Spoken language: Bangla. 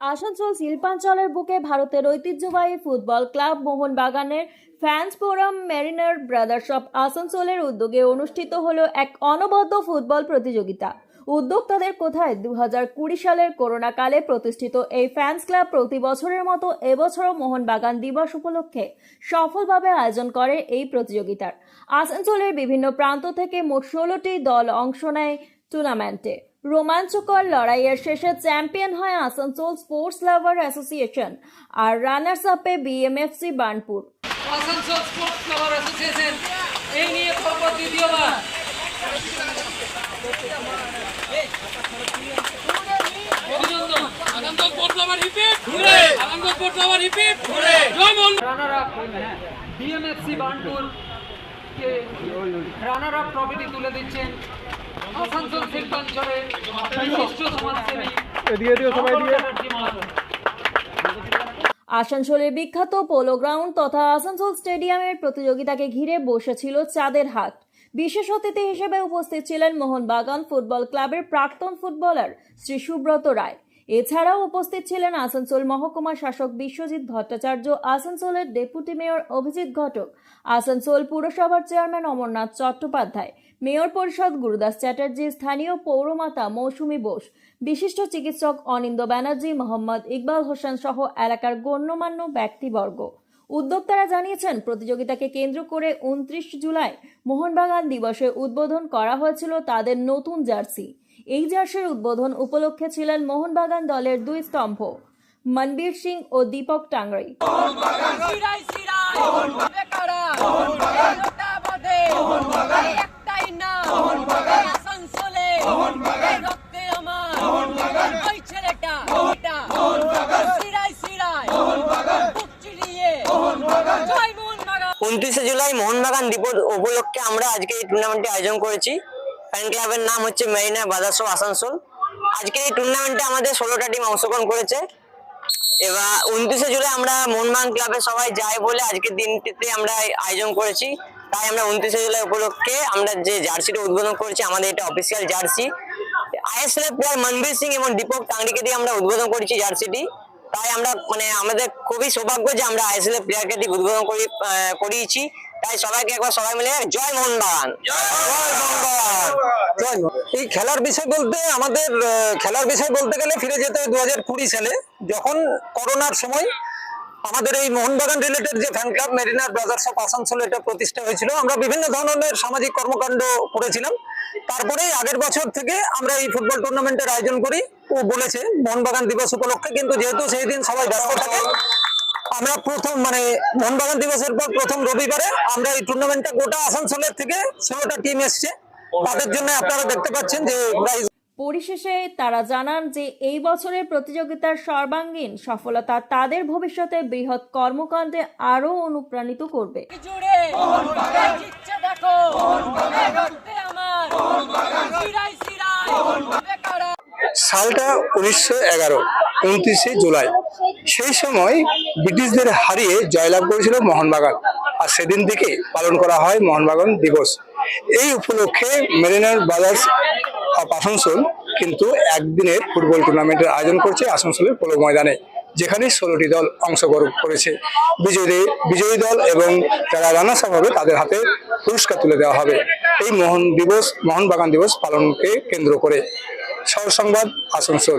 আসানসোল শিল্পাঞ্চলের বুকে ভারতের ঐতিহ্যবাহী ফুটবল ক্লাব মোহনবাগানের fans forum mariner brothers of আসানসোলের উদ্যোগে অনুষ্ঠিত হলো এক অনবদ্য ফুটবল প্রতিযোগিতা। উদ্যোক্তাদের কোথায় দু সালের করোনা কালে প্রতিষ্ঠিত এই ফ্যান্স ক্লাব প্রতি বছরের মতো এবছরও মোহনবাগান দিবস উপলক্ষে সফলভাবে আয়োজন করে এই প্রতিযোগিতার। আসানসোলের বিভিন্ন প্রান্ত থেকে মোট ষোলোটি দল অংশ নেয় টুর্নামেন্টে। রোমাঞ্চকর লড়াইয়ের শেষে চ্যাম্পিয়ন হয় আসানসোল স্পোর্টস লাভার অ্যাসোসিয়েশন আর রানার্স আপে BMFC Burnpur. Asansol sports association এই নিয়ে পরপর দ্বিতীয়বার। বিএমএফসি কে রানার আপ ট্রফিটি তুলে দিচ্ছেন আসানসোল শিল্পাঞ্চলের বিশিষ্ট সমাজসেবী ব্যানার্জি মহাশয়। আসানসোলের বিখ্যাত পোলো গ্রাউন্ড তথা আসানসোল স্টেডিয়ামের প্রতিযোগিতাকে ঘিরে বসেছিল চাঁদের হাট। বিশেষ অতিথি হিসেবে উপস্থিত ছিলেন মোহনবাগান ফুটবল ক্লাবের প্রাক্তন ফুটবলার শ্রী সুব্রত রায়। এছাড়াও উপস্থিত ছিলেন আসানসোল মহকুমা শাসক বিশ্বজিৎ ভট্টাচার্য, আসানসোলের ডেপুটি মেয়র অভিজিৎ ঘটক, আসানসোল পুরসভার চেয়ারম্যান অমরনাথ চট্টোপাধ্যায়, মেয়র পরিষদ গুরুদাস চ্যাটার্জি, স্থানীয় পৌরমাতা মৌসুমী বোস, বিশিষ্ট চিকিৎসক অনিন্দ ব্যানার্জি, মোহাম্মদ ইকবাল হোসেন সহ এলাকার গণ্যমান্য ব্যক্তিবর্গ। উদ্যোক্তারা জানিয়েছেন, প্রতিযোগিতাকে কেন্দ্র করে উনত্রিশ জুলাই মোহনবাগান দিবসে উদ্বোধন করা হয়েছিল তাদের নতুন জার্সি। এই জার্সির উদ্বোধন উপলক্ষে ছিলেন মোহনবাগান দলের দুই স্তম্ভ মনবীর সিং ও দীপক মোহনবাগান। উনত্রিশে জুলাই মোহনবাগান দিবস উপলক্ষে আমরা আজকে এই টুর্নামেন্টটি আয়োজন করেছি। ফ্যান ক্লাবের নাম হচ্ছে মেরিনা বাদার্স অফ আসানসোল আজকে এই টুর্নামেন্টে আমাদের ষোলোটা টিম অংশগ্রহণ করেছে। এবার উনত্রিশে জুলাই আমরা মোহনবাগান ক্লাবে সবাই যাই বলে আজকের দিনটিতে আমরা আয়োজন করেছি। তাই আমরা উনত্রিশে জুলাই উপলক্ষে আমরা যে জার্সিটা উদ্বোধন করেছি, আমাদের এটা official jersey. ISL player Manvir Singh এবং দীপক টাংরিকে দিয়ে আমরা উদ্বোধন করেছি জার্সিটি। তাই আমরা মানে আমাদের খুবই সৌভাগ্য যে আমরা আইএসএল প্লেয়ারকে দিয়ে উদ্বোধন করি করিয়েছি। তাই সবাইকে একবার সবাই মিলে জয় মোহনবাগান। এই খেলার বিষয় বলতে আমাদের খেলার বিষয় বলতে গেলে ফিরে যেতে হয় দু হাজার কুড়ি সালে যখন করোনার সময় আমাদের এই মোহনবাগান রিলেটেড যে fan club mariner brothers of Asansol এটা প্রতিষ্ঠা হয়েছিল। আমরা বিভিন্ন ধরনের সামাজিক কর্মকাণ্ড করেছিলাম। তারপরে আগের বছর থেকে আমরা এই ফুটবল টুর্নামেন্টের আয়োজন করি। ও বলেছে মোহনবাগান দিবস উপলক্ষে। কিন্তু যেহেতু সেই দিন সবাই ব্যস্ত থাকে আমরা প্রথম মানে মোহনবাগান দিবসের পর প্রথম রবিবারে আমরা এই টুর্নামেন্টটা গোটা আসানসোলের থেকে ষোলোটা টিম এসছে। তাদের জন্য আপনারা দেখতে পাচ্ছেন যে প্রাইজ পরিশেষে তারা জানান যে এই বছরের প্রতিযোগিতার সর্বাঙ্গীন সফলতা তাদের ভবিষ্যতে বৃহৎ কর্মকাণ্ডে আরও অনুপ্রাণিত করবে। সালটা উনিশশো এগারো উনত্রিশে জুলাই। সেই সময় ব্রিটিশদের হারিয়ে জয়লাভ করেছিল মোহনবাগান আর সেদিন থেকে পালন করা হয় মোহনবাগান দিবস। এই উপলক্ষে মেরিনার ব্রাদার্স অফ আসানসোল কিন্তু একদিনের ফুটবল টুর্নামেন্টের আয়োজন করছে আসানসোলের পোলো ময়দানে, যেখানে ষোলোটি দল অংশগ্রহণ করেছে। বিজয়ী বিজয়ী দল এবং যারা রানার্স আপ হবে তাদের হাতে পুরস্কার তুলে দেওয়া হবে। এই মোহন দিবস মোহনবাগান দিবস পালনকে কেন্দ্র করে। সর সংবাদ আসানসোল।